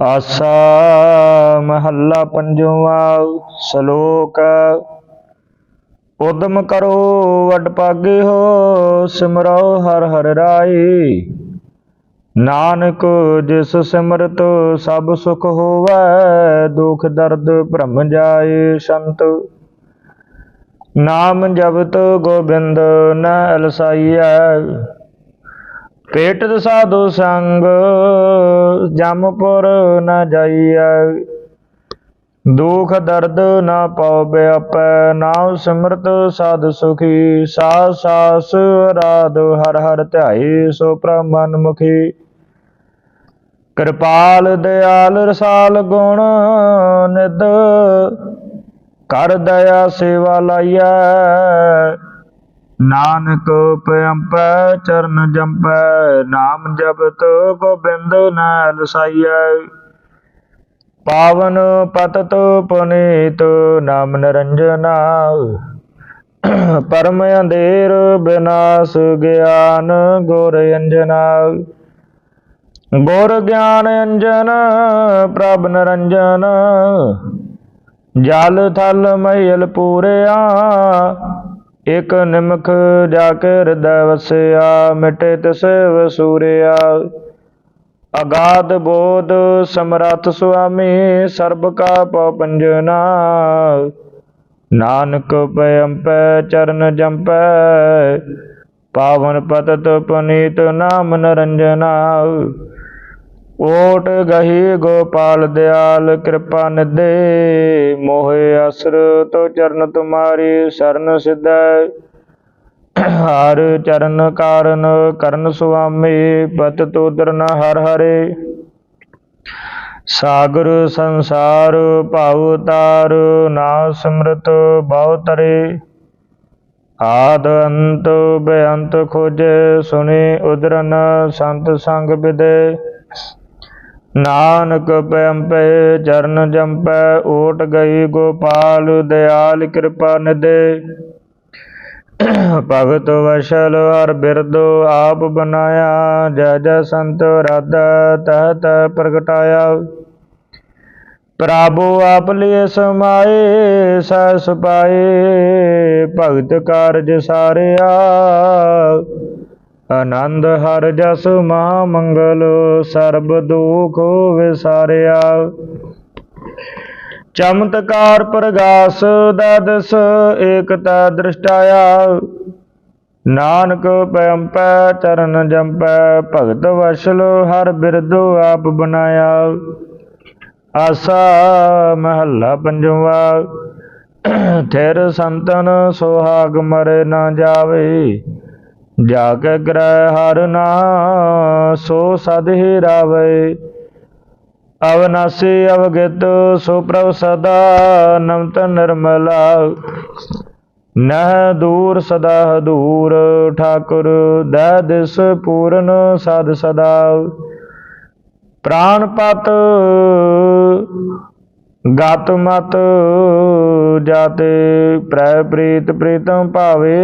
ਆਸਾ ਮਹੱਲਾ ਪੰਜਵਾ ਸ਼ਲੋਕ। ਉਦਮ ਕਰੋ ਵਡ ਪਾਗੇ ਹੋ, ਸਿਮਰੋ ਹਰ ਹਰ ਰਾਈ। ਨਾਨਕ ਜਿਸ ਸਿਮਰਤ ਸਭ ਸੁਖ ਹੋਵੈ, ਦੁਖ ਦਰਦ ਭ੍ਰਮ ਜਾਏ ਸੰਤ। ਨਾਮ ਜਪਤ ਗੋਬਿੰਦ ਨ ਅਲਸਾਈਐ। ਪੇਟਤ ਸਾਧੂ ਸੰਗ ਜਮਪੁਰ ਨ ਜਾਈਐ। ਦੁਖ ਦਰਦ ਨਾ ਪਾਉ ਬਿਆਪੈ ਨਾਮ ਸਿਮਰਤ ਸਾਧ ਸੁਖੀ। ਸਾਸ ਸਾਸ ਰਾਧ ਹਰ ਹਰ ਧਿਆਈ, ਸੋ ਪ੍ਰਭ ਮਨ ਮੁਖੀ ਕਿਰਪਾਲ ਦਿਆਲ ਰਸਾਲ ਗੁਣ ਨਿਦ ਕਰ ਦਇਆ ਸੇਵਾ ਲਾਈਐ। ਨਾਨਕ ਪਿਆੰਪੈ ਚਰਨ ਜੰਪੈ ਨਾਮ ਜਪਤ ਗੋਬਿੰਦ ਨਾਲ ਸਾਈਐ। ਪਾਵਨ ਪਤਤ ਪੁਨੀਤ, ਨਾਮ ਨਿਰੰਜਨਾ ਪਰਮ ਅੰਧੇਰ ਬਿਨਾਸ਼ ਗਿਆਨ ਗੁਰ ਅੰਜਨਾ ਗੁਰ ਗਿਆਨ ਅੰਜਨ, ਪ੍ਰਭ ਨਿਰੰਜਨ। ਜਲ ਥਲ ਮਹਿਲ ਪੂਰਿਆ ਇਕ ਨਿਮਖ ਜਾ ਕੇ ਹਿਰਦੈ ਵਸਿਆ, ਮਿਟੇ ਤਿਸ ਵਸੂਰਿਆ। ਅਗਾਧ ਬੋਧ ਸਮਰੱਥ ਸੁਆਮੀ, ਸਰਬ ਕਾ ਪਉ ਪੰਜਨਾ। ਨਾਨਕ ਪਇੰਪੈ ਚਰਨ ਜੰਪੈ, ਪਾਵਨ ਪਤਤ ਪੁਨੀਤ ਨਾਮ ਨਰੰਜਨਾ। ਓਟ ਗਹੀ ਗੋਪਾਲ ਦਿਆਲ, ਕਿਰਪਾ ਨਿਦੇ ਮੋਹਿ ਅਸਰ, ਤੋ ਚਰਨ ਤੁਮਾਰੀ, ਸਰਨ ਸਿਧੈ। ਹਰ ਚਰਨ ਕਾਰਨ ਕਰਨ ਸੁਆਮੀ, ਪਤ ਤੋਦਰ ਹਰ ਹਰੇ। ਸਾਗਰ ਸੰਸਾਰ ਭਾਉ ਤਾਰ ਨਾ ਸਿਮਰਤ ਬਹੁ ਤਰੇ। ਆਦ ਅੰਤ ਬੇਅੰਤ ਖੋਜੇ ਸੁਨੇ ਉਦਰਨ ਸੰਤ ਸੰਗ ਬਿਦੇ ਨਾਨਕ ਪੈੰਪੈ ਚਰਨ ਜੰਪੈ, ਓਟ ਗਈ ਗੋਪਾਲ, ਦਿਆਲ ਕਿਰਪਾ ਨਿਦੇ ਭਗਤ ਵਸ਼ਲ ਹਰ ਬਿਰਦੋ ਆਪ ਬਨਾਇਆ ਜੈ ਜੈ ਸੰਤ ਰਾਧਾ ਤਹ ਤਹ ਪ੍ਰਗਟਾਇਆ। ਪ੍ਰਭੂ ਆਪ ਲਿਏ ਸਮਾਏ, ਸਹਿ ਸੁਪਾਏ, ਭਗਤ ਕਾਰਜ ਸਾਰਿਆ। ਆਨੰਦ ਹਰ ਜਸ ਮਹਾ ਮੰਗਲ, ਸਰਬ ਦੁਖ ਵਿਸਾਰਿਆ। ਚਮਤਕਾਰ ਪ੍ਰਗਾਸ ਦਦਸ ਏਕਤਾ ਦ੍ਰਿਸ਼ਟਾਇਆ। ਨਾਨਕ ਪੈੰਪੈ ਚਰਨ ਜੰਪੈ ਭਗਤ ਵਸ਼ਲ ਹਰ ਬਿਰਦੋ ਆਪ ਬਨਾਇਆ ਆਸਾ ਮਹੱਲਾ ਪੰਜਵਾ, ਥਿਰ ਸੰਤਨ ਸੋਹਾਗ ਮਰੇ ਨਾ ਜਾਵੇ। ਜਾ ਕੇ ਗ੍ਰਹਿ ਹਰ ਨਾ, ਸੋ ਸਦ ਹੀ ਰਾਵੇ। ਅਵਨਾਸੀ ਅਵਗਿਤ, ਸੋ ਪ੍ਰਭ ਸਦਾ ਨਮਤ ਨਿਰਮਲਾ। ਨਹ ਦੂਰ ਸਦਾ ਦੂਰ ਠਾਕੁਰ ਦਇ ਦਿਸ ਪੂਰਨ ਸਦ ਸਦਾ। ਪ੍ਰਾਨ ਪਤ ਗਤ ਮਤ ਜਾਤੇ, ਪ੍ਰੈ ਪ੍ਰੀਤ ਪ੍ਰੀਤਮ ਭਾਵੇ,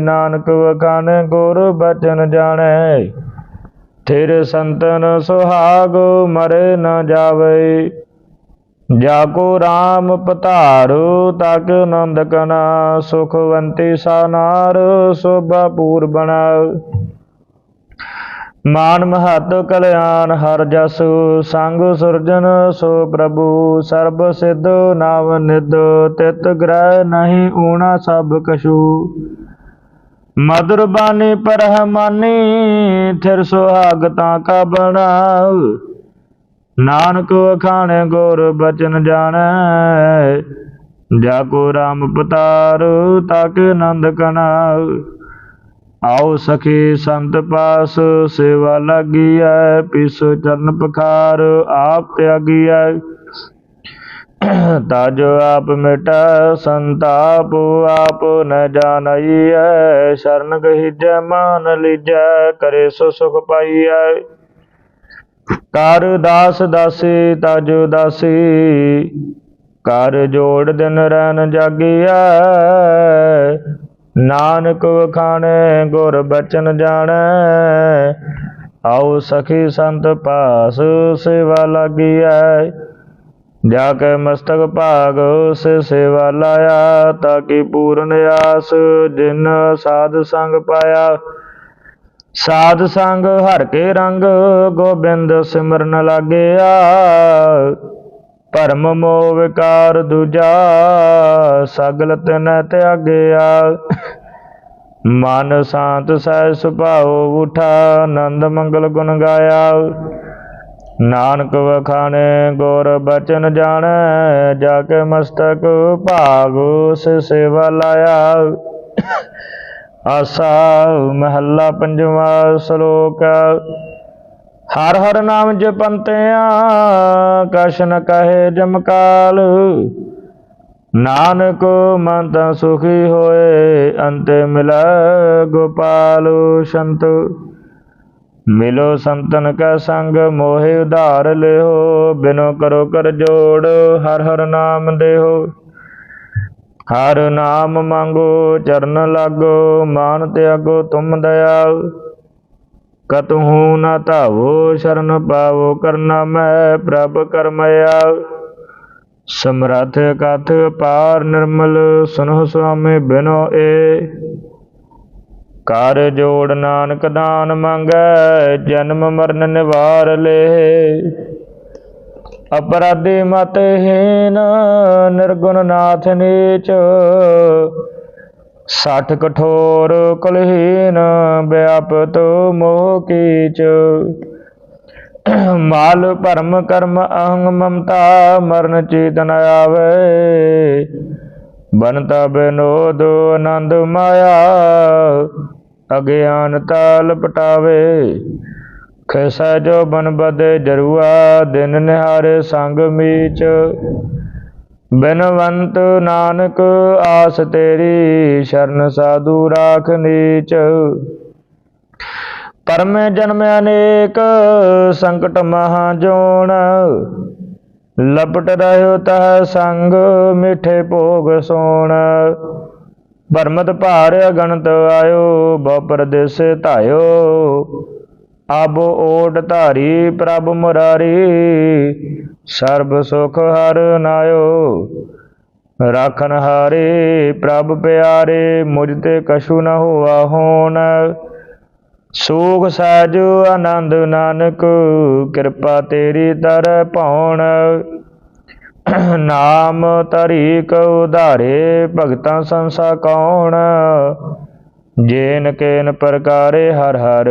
ਨਾਨਕ ਵਖਾਨ ਗੁਰ ਬਚਨ ਜਾਣੈ। ਥਿਰ ਸੰਤਨ ਸੁਹਾਗ ਮਰੇ ਨ ਜਾਵੇ। ਜਾ ਕੋ RAM ਪਧਾਰੋ, ਤਕ ਆਨੰਦ ਕਨਾ, ਸੁਖਵੰਤੀ ਸਾਨਾਰ, ਸੋਭਾ ਪੂਰ ਬਣਾ। ਮਾਨ ਮਹਤ ਕਲਿਆਣ ਹਰ ਜਸ, ਸੰਗ ਸੁਰਜਨ ਸੋ ਪ੍ਰਭੂ, ਸਰਬ ਸਿੱਧ ਨਾਮ ਨਿਦ ਤਿਤ ਗ੍ਰਹਿ ਨਹੀਂ ਊਣਾ ਸਭ ਕਸ਼ੂ ਮధుਰ ਬਾਣੀ ਪਰਹਮਾਨੀ ਥਿਰ ਸੁਹਾਗਤਾਂ ਕਾ ਬਣਾਉ। ਨਾਨਕ ਵਖਾਣੇ ਗੁਰ ਬਚਨ ਜਾਣੈ, ਜਾ ਕੋ ਰਾਮ ਪਤਾਰ ਤਕ ਆਨੰਦ ਕਨਾ ਆਓ ਸਖੀ ਸੰਤ ਪਾਸ, ਸੇਵਾ ਲਾਗੀਐ, ਪਿਸ ਚਰਨ ਪਖਾਰ ਆਪ ਤਿਆਗੀਐ। ਤਜ ਆਪ ਮਿਟੈ, ਸੰਤਾਪ ਆਪ ਨ ਜਾਣਈਐ, ਸ਼ਰਨ ਗਹਿਜੈ, ਮਾਨ ਲੀਜੈ, ਕਰੇ ਸੋ ਸੁਖ ਪਾਈਐ। ਕਰ ਦਾਸ ਦਾਸੀ, ਤਜ ਦਾਸੀ, ਕਰ ਜੋੜ ਦਿਨ ਰਹਿਣ ਜਾਗਿਆ ਨਾਨਕ ਵਖਾਣੇ, ਗੁਰ ਬਚਨ ਜਾਣੈ। ਆਓ ਸਖੀ ਸੰਤ ਪਾਸ ਸੇਵਾ ਲਾਗੀਐ। ਜਾ ਕੇ ਮਸਤਕ ਭਾਗ, ਸੇ ਸੇਵਾ ਲਾਇਆ, ਤਾਂ ਕਿ ਪੂਰਨ ਆਸ, ਜਿਨ ਸਾਧ ਸੰਗ ਪਾਇਆ। ਸਾਧ ਸੰਗ ਹਰ ਕੇ ਰੰਗ, ਗੋਬਿੰਦ ਸਿਮਰਨ ਲਾਗਿਆ। ਭਰਮ ਮੋਹ ਵਿਕਾਰ ਦੂਜਾ ਸਗਲ ਤਿਨ ਤਿਆਗਿਆ। ਮਨ ਸ਼ਾਂਤ ਸਹਿ ਸੁਭਾਉ ਉਠਾ ਆਨੰਦ ਮੰਗਲ ਗੁਣ ਗਾਇਆ। ਨਾਨਕ ਵਖਾਣੇ ਗੁਰ ਬਚਨ ਜਾਣੈ, ਜਾ ਕੇ ਮਸਤਕ ਭਾਗ ਸੇ ਸੇਵਾ ਲਾਇਆ। ਆਸਾ ਮਹੱਲਾ ਪੰਜਵਾਂ ਸ਼ਲੋਕ। ਹਰ ਹਰ ਨਾਮ ਜਪੰਤਿਆ, ਕਛ ਨ ਕਹੇ ਜਮਕਾਲ। ਨਾਨਕ ਮਨ ਤਾਂ ਸੁਖੀ ਹੋਏ, ਅੰਤੇ ਮਿਲੈ ਗੋਪਾਲ ਸੰਤ। ਮਿਲੋ ਸੰਤਨ ਕਾ ਸੰਗ, ਮੋਹਿ ਉਧਾਰ ਲਿਓ ਬਿਨੋ ਕਰੋ ਕਰ ਜੋੜ, ਹਰ ਹਰ ਨਾਮ ਦੇਹੋ। ਹਰ ਨਾਮ ਮੰਗੋ, ਚਰਨ ਲਾਗੋ, ਮਾਨ ਤਿਆਗੋ, ਤੁਮ ਦਇਆਲ। ਕਤਹੂ ਨਾ ਧਾਵੋ, ਸ਼ਰਨ ਪਾਵੋ, ਕਰਨਾ ਮੈਂ ਪ੍ਰਭ ਕਰਮਇਆ ਸਮਰਥ ਕਥ ਪਾਰ ਨਿਰਮਲ, ਸੁਨਹੁ ਸੁਆਮੀ ਬਿਨੋ ਏ। ਕਰ ਜੋੜ ਨਾਨਕ ਦਾਨ ਮੰਗੈ, ਜਨਮ ਮਰਨ ਨਿਵਾਰ ਲੇ। ਅਪਰਾਧੀ ਮਤ ਹੀਨ, ਨਿਰਗੁਣ ਨਾਥ ਨੀਚ। ਸਠ ਕਠੋਰ ਕੁਲਹੀਨ ਵਿਆਪਤ ਮੋਹ ਕੀਚ। ਮਾਲ ਭਰਮ ਕਰਮ ਅਹੰਗ ਮਮਤਾ ਮਰਨ ਚੀਤ ਨ ਆਵੇ। ਬਨਤਾ ਬਿਨੋਦ ਆਨੰਦ ਮਾਇਆ ਅਗਿਆਨਤਾ ਲਪਟਾਵੇ ਖੈਸਾ ਜੋ ਬਨ ਬਦੇ ਜਰੂਆ, ਦਿਨ ਨਿਹਾਰੇ ਸੰਗ ਮੀਚ। ਬਿਨਵੰਤ ਨਾਨਕ ਆਸ ਤੇਰੀ, ਸ਼ਰਨ ਸਾਧੂ ਰਾਖ ਨੀਚ। ਪਰਮੇ ਜਨਮ ਅਨੇਕ, ਸੰਕਟ ਮਹਾ ਜੋਣ। ਲਪਟ ਰਹਿਓ ਤਹ ਸੰਗ, ਮਿਠੇ ਭੋਗ ਸੋਣ। ਬਰਮਤ ਭਾਰ ਅਗਣਤ ਆਇਓ, ਬਹੁ ਪਰਦੇਸੇ ਧਾਇਓ। ਅਬ ਓਟ ਧਾਰੀ ਪ੍ਰਭ ਮੁਰਾਰੀ, ਸਰਬ ਸੁਖ ਹਰ ਨਾਇਓ। ਰਾਖਨ ਹਾਰੇ ਪ੍ਰਭ ਪਿਆਰੇ, ਮੁਝ ਤੇ ਕਛੂ ਨ ਹੋਆ ਹੋਣ। ਸੂਖ ਸਹਿਜ ਆਨੰਦ ਨਾਨਕ, ਕਿਰਪਾ ਤੇਰੀ ਦਰ ਭਉਣ। ਨਾਮ ਤਰੀਕ ਉਧਾਰੇ ਭਗਤਾਂ ਸੰਸਾ ਕੌਣ। ਜੇਨ ਕੇਨ ਪ੍ਰਕਾਰੇ ਹਰ ਹਰ,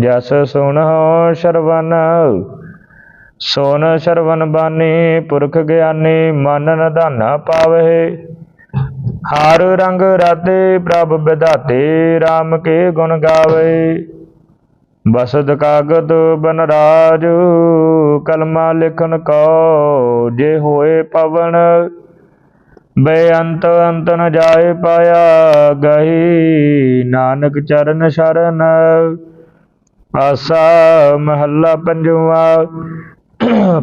ਜਸ ਸੁਣੋ ਸ਼ਰਵਨ। ਸੋਨ ਸ਼ਰਵਨ ਬਾਨੀ, ਪੁਰਖ ਗਿਆਨੀ, ਮਨ ਨਧਾਨਾ ਪਾਵੇ। ਹਰ ਰੰਗ ਰਾਤੇ, ਪ੍ਰਭ ਵਿਧਾਤੇ RAM ਕੇ ਗੁਣ ਗਾਵੇ। ਬਸਦ ਕਾਗਦ ਬਨਰਾਜ, ਕਲਮਾ ਲਿਖਨ ਕੋ, ਜੇ ਹੋਏ ਪਵਨ। ਬੇਅੰਤ ਅੰਤ ਨ ਜਾਏ ਪਾਇਆ ਗਹੀ, ਨਾਨਕ ਚਰਨ ਸ਼ਰਨ। ਆਸਾ ਮਹੱਲਾ ਪੰਜਵਾ,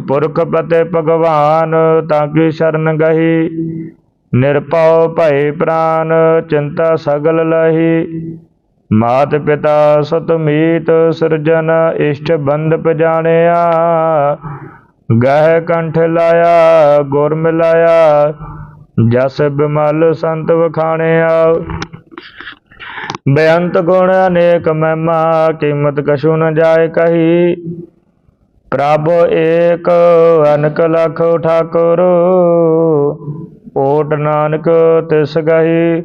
ਪੁਰਖ ਪਤੇ ਭਗਵਾਨ, ਤਾਂ ਕੀ ਸ਼ਰਨ ਗਹੀ? ਨਿਰਪਉ ਭਏ ਪ੍ਰਾਨ, ਚਿੰਤਾ ਸਗਲ ਲਹੀ। ਮਾਤ ਪਿਤਾ ਸਤਮੀਤ ਸਿਰਜਨ ਇਸ਼ਟ ਬੰਦ ਪਜਾਣਿਆ। ਗਹਿ ਕੰਠ ਲਾਇਆ, ਗੁਰ ਮਿਲਾਇਆ। ਜਸ ਬਿਮਲ ਸੰਤ ਵਖਾਣਿਆ। ਬੇਅੰਤ ਗੁਣ ਅਨੇਕ ਮਹਿਮਾ, ਕੀਮਤ ਕਛੂ ਨ ਜਾਏ ਕਹੀ। ਪ੍ਰਭ ਏਕ ਅਨਕ ਲਖ ਠਾਕੁਰ, ਓਟ ਨਾਨਕ ਤਿਸ ਗਹੀ।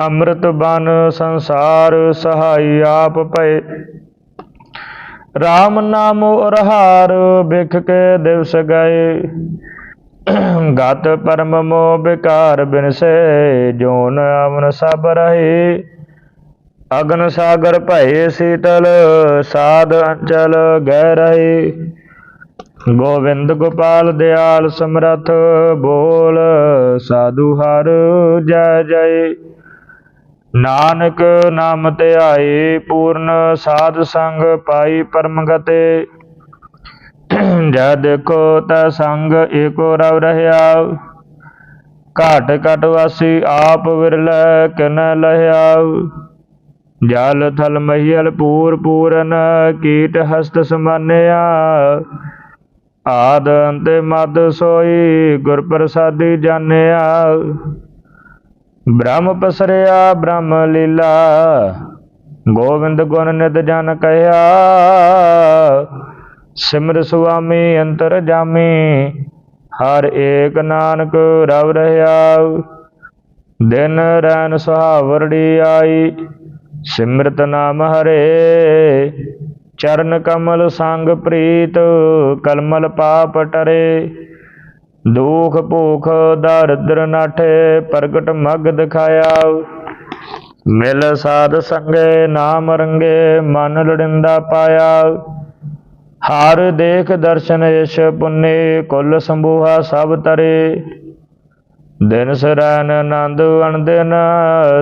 ਅੰਮ੍ਰਿਤ ਬਨ ਸੰਸਾਰ ਸਹਾਈ ਆਪ ਭਏ। RAM ਨਾਮ ਉਰਹਾਰ ਬਿਖ ਕੇ ਦਿਵਸ ਗਏ। ਗਤ ਪਰਮ ਮੋਹ ਬਿਕਾਰ ਬਿਨਸੇ ਜੋਨ ਅਮਨ ਸਭ ਰਹੇ। ਅਗਨ ਸਾਗਰ ਭਏ ਸੀਤਲ, ਸਾਧ ਅੰਚਲ ਗਹਿ ਰਹੇ। ਗੋਵਿੰਦ ਗੋਪਾਲ ਦਿਆਲ ਸਮਰਥ ਬੋਲ, ਸਾਧੂ ਹਰ ਜੈ ਜੈ। ਨਾਨਕ ਨਾਮ ਧਿਆਏ ਪੂਰਨ ਸਾਧ ਸੰਗ ਪਾਈ ਪਰਮ ਗਤੇ ਜੈ ਦੇਖੋ ਤਾ ਸੰਗ ਏਕੋ ਰਵ ਰਹਿਆ, ਘਾਟ ਘਟ ਵਾਸੀ ਆਪ ਵਿਰਲੇ ਕਿਨ ਲਹਿਆ। ਜਲ ਥਲ ਮਹੀਲ ਪੂਰ ਪੂਰਨ ਕੀਟ ਹਸਤ ਸਮਾਨਿਆ। ਆਦ ਅੰਤ ਮਦ ਸੋਈ ਗੁਰ ਪ੍ਰਸਾਦੀ ਜਾਣਿਆ। ਬ੍ਰਹਮ ਪਸਰਿਆ, ਬ੍ਰਹਮ ਲੀਲਾ ਗੋਬਿੰਦ ਗੁਣ ਨਿਤ ਜਨ ਕਹਿਆ। ਸਿਮਰ ਸੁਆਮੀ ਅੰਤਰ ਜਾਮੀ, ਹਰ ਏਕ ਨਾਨਕ ਰਵ ਰਹਾ। ਦਿਨ ਰੈਨ ਸੁਹਾਵਰੜੀ ਆਈ, ਸਿਮਰਤ ਨਾਮ ਹਰੇ। ਚਰਨ ਕਮਲ ਸੰਗ ਪ੍ਰੀਤ, ਕਲਮਲ ਪਾਪ ਟਰੇ। ਦੁਖ ਭੂਖ ਦਰਦਰ ਨਾਠੇ, ਪ੍ਰਗਟ ਮਗ ਦਿਖਾਇਆ। ਮਿਲ ਸਾਧ ਸੰਗੇ, ਨਾਮ ਰੰਗੇ, ਮਨ ਲੜਿੰਦਾ ਪਾਇਆ। ਹਰ ਦੇਖ ਦਰਸ਼ਨ ਇਸ਼ ਪੁੰਨੇ, ਕੁੱਲ ਸੰਭੂਹਾ ਸਭ ਤਰੇ। ਦਿਨ ਸਰੈਨ ਆਨੰਦ ਅਣਦਿਨ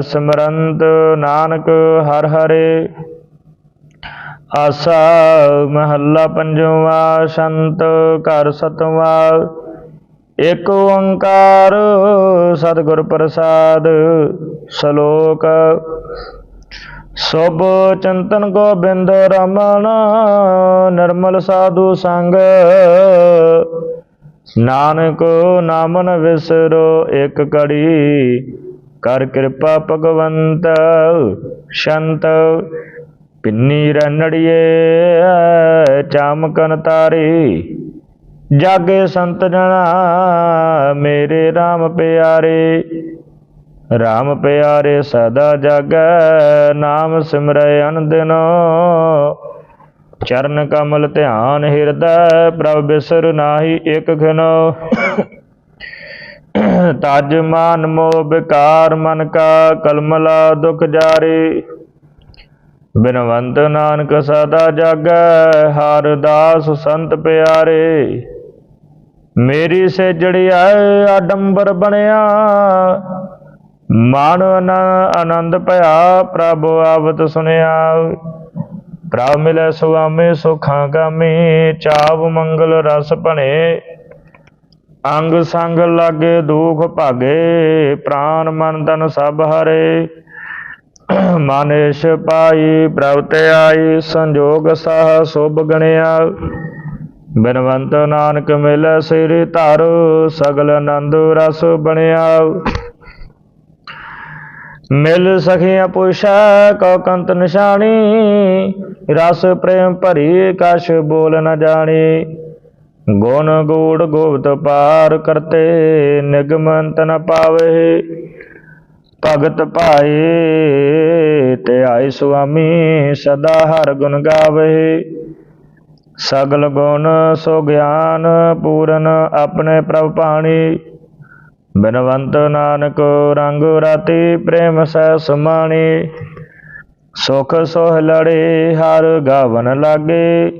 ਸਮਰੰਤ ਨਾਨਕ ਹਰ ਹਰੇ। ਆਸਾ ਮਹੱਲਾ ਪੰਜਵਾ, ਸ਼ੰਤ ਘਰ ਸਤਵਾ। ਏਕ ਓੰਕਾਰ ਸਤਿਗੁਰ ਪ੍ਰਸਾਦ, ਸ਼ਲੋਕ ਸੁਭ ਚੰਤਨ ਗੋਬਿੰਦ ਰਮਨ, ਨਿਰਮਲ ਸਾਧੂ ਸੰਗ। ਨਾਨਕ ਨਾਮਨ ਵਿਸਰੋ ਇਕ ਕੜੀ ਕਰ ਕਿਰਪਾ ਭਗਵੰਤ ਸ਼ੰਤ। ਪਿੰਨੀ ਰਨੜੀਏ, ਚਾਮਕਨ ਤਾਰੀ। ਜਾਗੇ ਸੰਤ ਜਣਾ, ਮੇਰੇ RAM ਪਿਆਰੇ। RAM ਪਿਆਰੇ ਸਦਾ ਜਾਗੈ, ਨਾਮ ਸਿਮਰੈ ਅਨੰਦਿਨੋ। ਚਰਨ ਕਮਲ ਧਿਆਨ ਹਿਰਦੈ, ਪ੍ਰਭ ਬਿਸਰ ਨਾਹੀ ਇਕ ਖਿਨੋ। ਤਜ ਮਾਨ ਮੋਹ ਬਿਕਾਰ ਮਨ ਕਾ, ਕਲਮਲਾ ਦੁਖ ਜਾਰੇ। ਬਿਨਵੰਤ ਨਾਨਕ ਸਦਾ ਜਾਗੈ, ਹਰ ਦਾਸ ਸੰਤ ਪਿਆਰੇ। ਮੇਰੀ ਸੇਜੜਿਆ ਆਡੰਬਰ ਬਣਿਆ। ਮਨ ਆਨ- ਆਨੰਦ ਭਇਆ, ਪ੍ਰਭ ਆਵਤ ਸੁਨਿਆ। ਪ੍ਰਭ ਮਿਲੈ ਸੁਆਮੀ, ਸੁਖਾਂ ਗਾਮੀ ਚਾਵ ਮੰਗਲ ਰਸ ਭਣੇ। ਅੰਗ ਸੰਗ ਲਾਗੇ ਦੁਖ ਭਾਗੇ, ਪ੍ਰਾਨ ਮਨ ਤਨ ਸਭ ਹਰੇ। ਮਾਨੇਸ਼ ਪਾਈ, ਪ੍ਰਭ ਤੇ ਆਈ, ਸੰਜੋਗ ਸਹ ਸੁਭ ਗਣਿਆ। ਬਿਨਵੰਤ ਨਾਨਕ ਮਿਲੈ ਸਿਰ ਧਰ, ਸਗਲ ਆਨੰਦ ਰਸ ਬਣਿਆ। ਮਿਲ ਸਖੀਆਂ ਪੁਸ਼ਾ ਕਉ ਕੰਤ ਨਿਸ਼ਾਨੀ, ਰਸ ਪ੍ਰੇਮ ਭਰੀ ਕਛ ਬੋਲ ਨ ਜਾਣੀ। ਗੁਣ ਗੂੜ ਗੋਬਤ ਪਾਰ ਕਰਤੇ, ਨਿਗਮੰਤ ਨ ਪਾਵੇ। ਭਗਤ ਭਾਏ ਤੇ ਆਏ ਸੁਆਮੀ, ਸਦਾ ਹਰ ਗੁਣ ਗਾਵੇ। ਸਗਲ ਗੁਣ ਸੋ ਗਿਆਨ, ਪੂਰਨ ਆਪਣੇ ਪ੍ਰਭ ਪਾਣੀ। ਬਿਨਵੰਤ ਨਾਨਕ ਰੰਗ ਰਾਤੀ ਪ੍ਰੇਮ ਸਹਿ ਸਮਾਣੀ ਸੁਖ ਸੋਹ ਲੜੇ ਹਰ ਗਾਵਨ ਲਾਗੇ,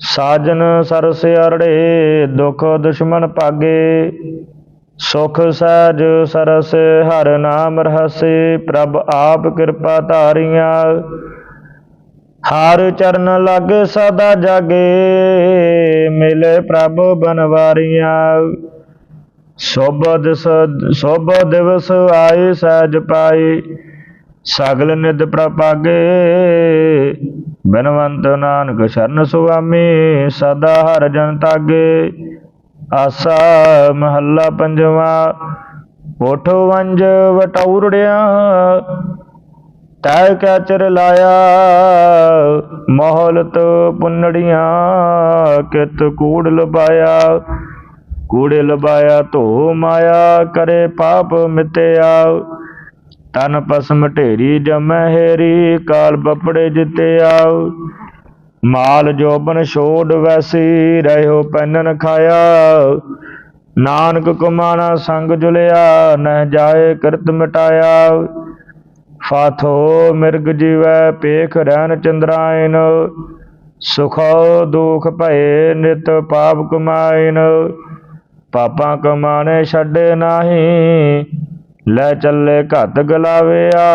ਸਾਜਨ ਸਰਸ ਅਰੜੇ ਦੁਖ ਦੁਸ਼ਮਨ ਪਾਗੇ, ਸੁਖ ਸਹਿਜ ਸਰਸ ਹਰ ਨਾਮ ਰਹਸੇ, ਪ੍ਰਭ ਆਪ ਕਿਰਪਾ ਧਾਰੀਆਂ। ਹਰ ਚਰਨ ਲਾਗੇ ਸਦਾ ਜਾਗੇ, ਮਿਲੇ ਪ੍ਰਭ ਬਨਵਾਰੀਆਂ। ਸੋਭ ਦਿਸ ਸੋਭ ਦਿਵਸ ਆਏ ਸਹਿਜ ਪਾਈ ਸਗਲ ਨਿਦ ਪ੍ਰਪਾਗੇ ਬਨਵੰਤ ਨਾਨਕ ਸ਼ਰਨ ਸੁਆਮੀ, ਸਦਾ ਹਰ ਜਨ ਤਾਗੇ। ਆਸਾ ਮਹੱਲਾ ਪੰਜਵਾ, ਉਠ ਵੰਜ ਵਟੌਰੜਿਆ ਤੈ ਕੈ ਚਿਰ ਲਾਇਆ, ਮੋਹਲਤ ਪੁੰਨੜੀਆਂ, ਕਿਤ ਕੂੜ ਲਬਾਇਆ ਕੂੜੇ ਲਬਾਇਆ ਧੋ ਮਾਇਆ, ਕਰੇ ਪਾਪ ਮਿਟਿਆ। ਤਨ ਪਸਮ ਢੇਰੀ ਜਮੈ ਹੇਰੀ, ਕਾਲ ਬਪੜੇ ਜਿਤਿਆ। ਮਾਲ ਜੋਬਨ ਛੋੜ ਵੈਸੀ, ਰਹਿਓ ਪੈਨਨ ਖਾਇਆ। ਨਾਨਕ ਕੁਮਾਣਾ ਸੰਗ ਜੁਲਿਆ, ਨਹਿ ਜਾਏ ਕਰਤ ਮਿਟਾਇਆ। ਫਾਥੋ ਮਿਰਗ ਜੀਵੈ ਪੇਖ ਰਹਿਣ ਚੰਦਰਾਇਨ। ਸੁਖੋ ਦੁਖ ਭਏ, ਨਿਤ ਪਾਪ ਕਮਾਇਨ। ਪਾਪਾਂ ਕਮਾਣੇ ਛੱਡੇ ਨਾਹੀ। ਲੈ ਚੱਲੇ ਘਤ ਗਲਾਵਿਆ,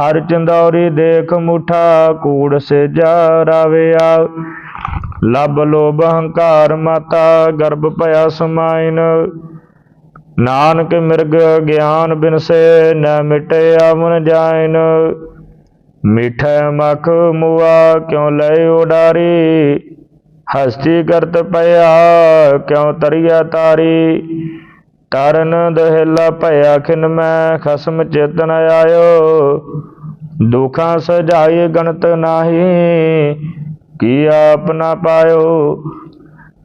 ਹਰ ਚੰਦੌਰੀ ਦੇਖ ਮੁਠਾ ਕੂੜ ਸੇਜਾ ਰਾਵਿਆ। ਲਬ ਲੋਭ ਹੰਕਾਰ ਮਾਤਾ, ਗਰਭ ਭਇਆ ਸਮਾਇਨ ਨਾਨਕ ਮਿਰਗ ਗਿਆਨ ਬਿਨਸੇ ਨ ਮਿਟੇ ਮਨ ਜਾਇਨ ਮਿਠੈ ਮਖ ਮੁਆ ਕਿਉ ਲੈ ਉਡਾਰੀ? ਹਸਤੀ ਕਰਤ ਪਿਆ, ਕਿਉ ਤਰੀਆ ਤਾਰੀ? ਤਰਨ ਦਹਿਲਾ ਭਇਆ ਖਿਨ ਮੈਂ, ਖਸਮ ਚੇਤਨ ਆਇਓ। ਦੁਖਾਂ ਸਜਾਈ ਗਣਤ ਨਾਹੀ, ਕੀ ਆਪਨਾ ਪਾਇਓ?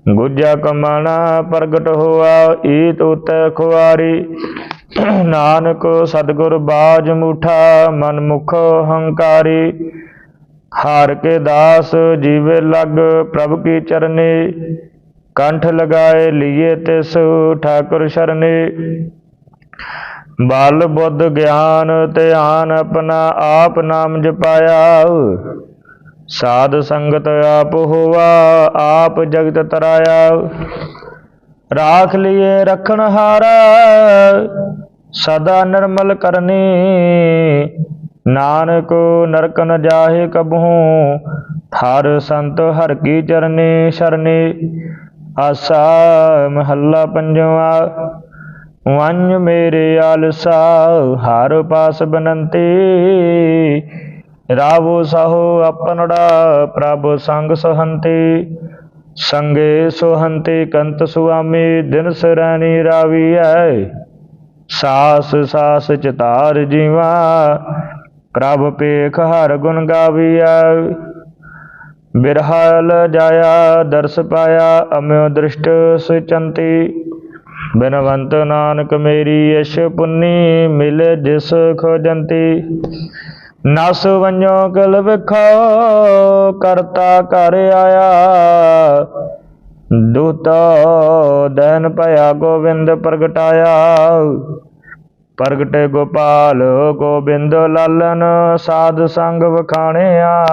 ਗੁਜਾ ਕਮਾਣਾ ਪ੍ਰਗਟ ਹੋਆ, ਈਤ ਉਤੈ ਖੁਆਰੀ। ਨਾਨਕ ਸਤਿਗੁਰ ਬਾਜ ਮੂਠਾ ਮਨ ਮੁਖ ਹੰਕਾਰੀ। ਹਾਰ ਕੇ ਦਾਸ ਜੀਵੇ ਲਗ ਪ੍ਰਭ ਕੀ ਚਰਨੇ, ਕੰਠ ਲਗਾਏ ਲੀਏ ਤਿਸ ਠਾਕੁਰ ਸ਼ਰਨੇ। ਬਲ ਬੁੱਧ ਗਿਆਨ ਧਿਆਨ ਆਪਣਾ ਆਪ ਨਾਮ ਜਪਾਇਆ। ਸਾਧ ਸੰਗਤ ਆਪ ਹੋਵਾ ਆਪ ਜਗਤ ਤਰਾਇਆ। ਰਾਖ ਲਿਏ ਰਖਣ ਹਾਰਾ, ਸਦਾ ਨਿਰਮਲ ਕਰਨੀ। ਨਾਨਕ ਨਰਕ ਨ ਜਾਹੇ ਕਬਹੂ ਹਰ ਸੰਤ ਹਰ ਕੀ ਚਰਨੀ ਸ਼ਰਨੀ, ਆਸਾ ਮਹੱਲਾ ਪੰਜਵਾ, ਵੰਜ ਮੇਰੇ ਆਲਸਾ, ਹਰ ਪਾਸ ਬਨੰਤੀ, ਰਾਵੋ ਸਹੋ ਆਪਨੜਾ ਪ੍ਰਭ ਸੰਗ ਸਹੰਤੀ, ਸੰਗੇ ਸੁਹੰਤੀ ਕੰਤ ਸੁਆਮੀ, ਦਿਨ ਸਰਣੀ ਰਾਵੀਐ ਸਾਸ ਸਾਸ ਚਿਤਾਰ ਜੀਵਾ ਪ੍ਰਭ ਪੇਖ ਹਰ ਗੁਣ ਗਾਵੀਐ, ਬਿਰਹਲ ਜਾਇਆ ਦਰਸ ਪਾਇਆ ਅਮਿਓ ਦ੍ਰਿਸ਼ਟ ਸੁਚੰਤੀ। ਬਿਨਵੰਤ ਨਾਨਕ ਮੇਰੀ ਯਸ਼ ਪੁੰਨੀ, ਮਿਲ ਜਿਸ ਖੋਜੰਤੀ। ਨਸ ਵੰਜੋ ਕਲ ਵਿਖਾਓ ਕਰਤਾ ਕਰ ਆਇਆ। ਦੂਤਾ ਦੈਨ ਭਇਆ ਗੋਬਿੰਦ ਪ੍ਰਗਟਾਇਆ। ਪ੍ਰਗਟੇ ਗੋਪਾਲ ਗੋਬਿੰਦ ਲਾਲਨ ਸਾਧ ਸੰਗ ਵਖਾਣਿਆ।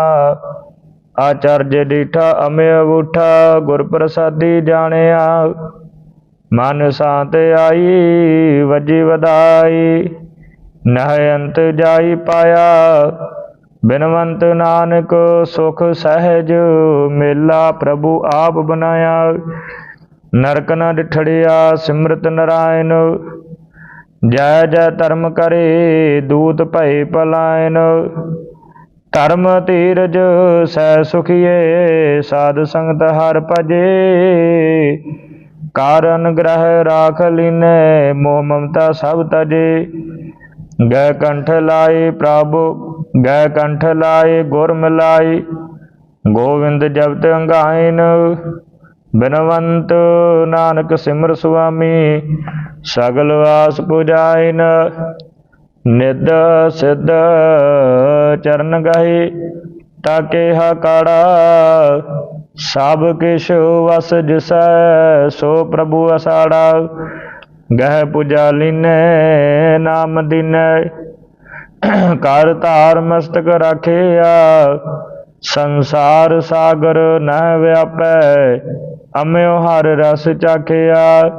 ਆਚਰਜ ਡੀਠਾ ਅਮਿ ਉਠਾ ਗੁਰ ਪ੍ਰਸਾਦੀ ਜਾਣਿਆ। ਮਨ ਸ਼ਾਂਤ ਆਈ, ਵਜੀ ਵਧਾਈ। ਨਹ ਅੰਤ ਜਾਈ ਪਾਇਆ। ਬਿਨਵੰਤ ਨਾਨਕ ਸੁਖ ਸਹਿਜ ਮੇਲਾ ਪ੍ਰਭੂ ਆਪ ਬਨਾਇਆ ਨਰਕ ਨ ਡਿਠੜਿਆ, ਸਿਮਰਤ ਨਰਾਇਣ ਜੈ ਜੈ ਧਰਮ ਕਰੇ ਦੂਤ ਭਏ ਪਲਾਇਨ, ਧਰਮ ਧੀਰਜ ਸੈ ਸੁਖੀਏ, ਸਾਧ ਸੰਗਤ ਹਰ ਭਜੇ। ਕਾਰਨ ਗ੍ਰਹਿ ਰਾਖ ਲੀਨੇ, ਮੋਹ ਮਮਤਾ ਸਭ ਤਜੇ। ਗੈ ਕੰਠ ਲਾਏ ਪ੍ਰਭ, ਗੈ ਕੰਠ ਲਾਏ ਗੁਰ ਮਿਲਾਈ ਗੋਵਿੰਦ ਜਪਤ ਅੰਗਾਇਨ, ਬਿਨਵੰਤ ਨਾਨਕ ਸਿਮਰ ਸੁਆਮੀ। ਸਗਲ ਵਾਸ ਪੁਜਾਇਨ ਨਿਦ ਸਿਧ ਚਰਨ ਗਾਹੀ ਤਾਕੇ ਹਕਾੜਾ ਸਭ ਕਿਛ ਵਸ ਜਿਸੈ, ਸੋ ਪ੍ਰਭੂ ਅਸਾੜਾ। ਗਹਿ ਪੁਜਾ ਲਿਨੈ, ਨਾਮ ਦਿਨੈ ਕਰ ਧਾਰ ਮਸਤਕ ਰਾਖਿਆ, ਸੰਸਾਰ ਸਾਗਰ ਨਹਿ ਵਿਆਪੈ, ਅਮਿਓ ਹਰ ਰਸ ਚਾਖਿਆ।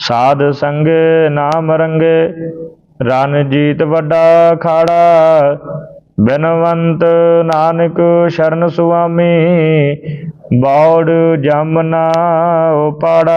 ਸਾਧ ਸੰਗੇ ਨਾਮ ਰੰਗੇ ਰਨ ਜੀਤ ਵੱਡਾ ਖਾੜਾ, ਬਿਨਵੰਤ ਨਾਨਕ ਸ਼ਰਨ ਸੁਆਮੀ, ਬੌੜ ਜਮਨਾ ਨਾ